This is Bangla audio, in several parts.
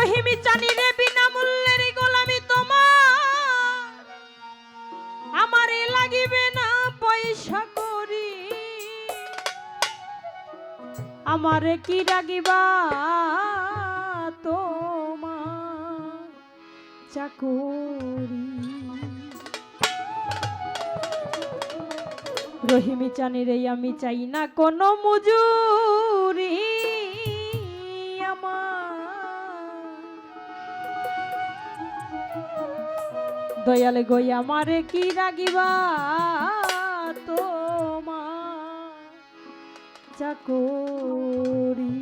রহিমি জানি রে বিনামূল্যের গোলামি তোমার। আমারে লাগিবে না পয়সা করি। আমারে কি রাগিবা চাকরি? রহিমি চানি রে আমি চাই না কোনো মজুরি। দয়াল গই আমারে কি রাগিবা তোমা চাকরি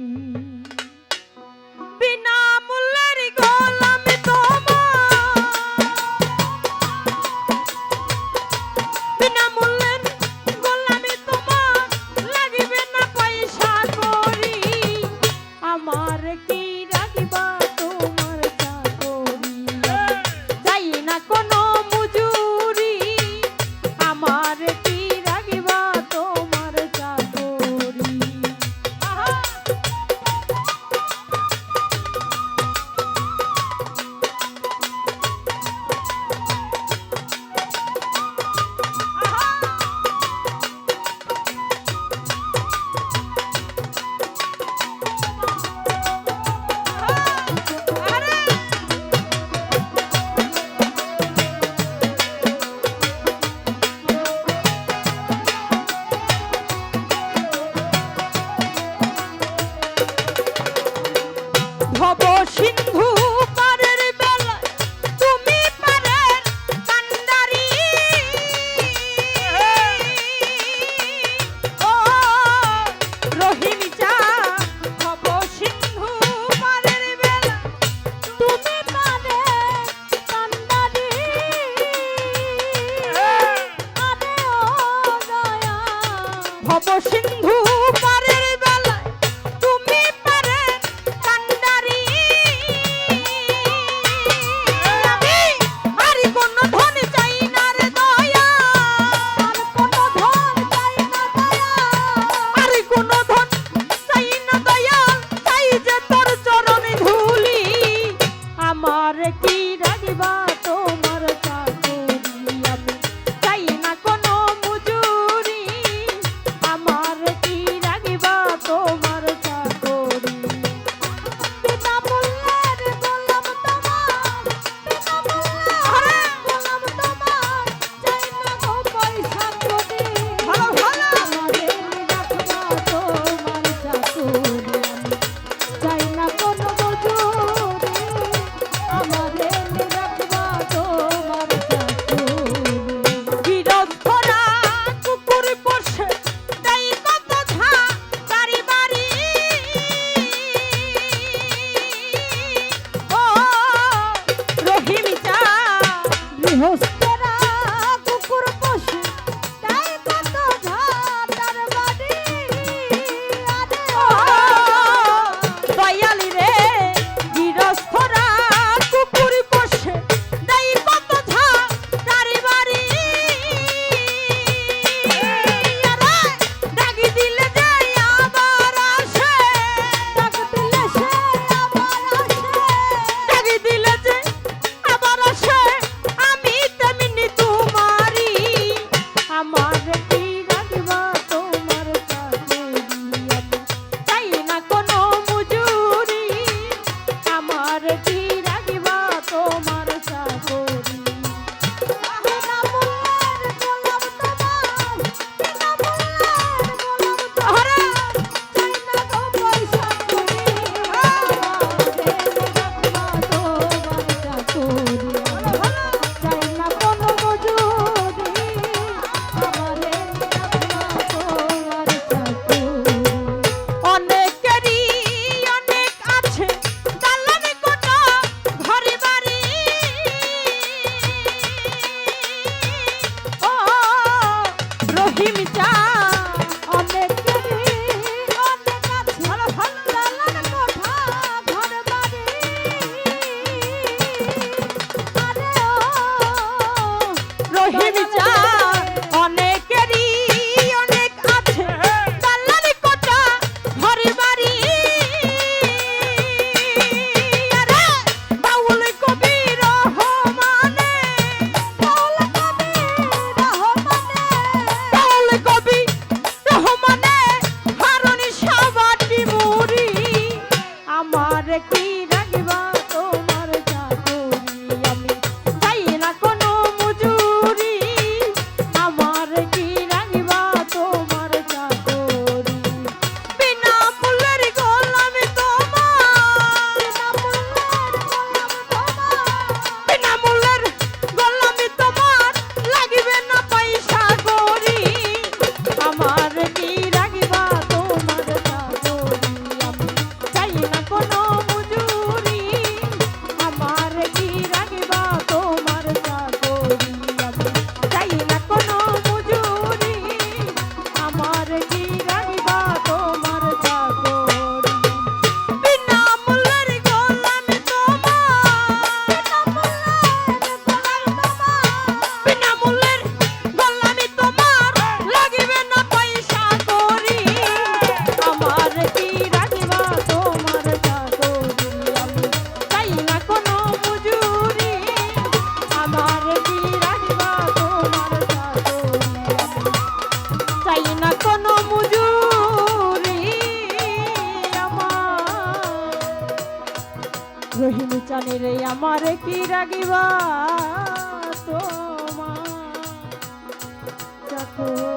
host, রহিণী চানে রে আমার কি রাগিবা তোমার? চাকর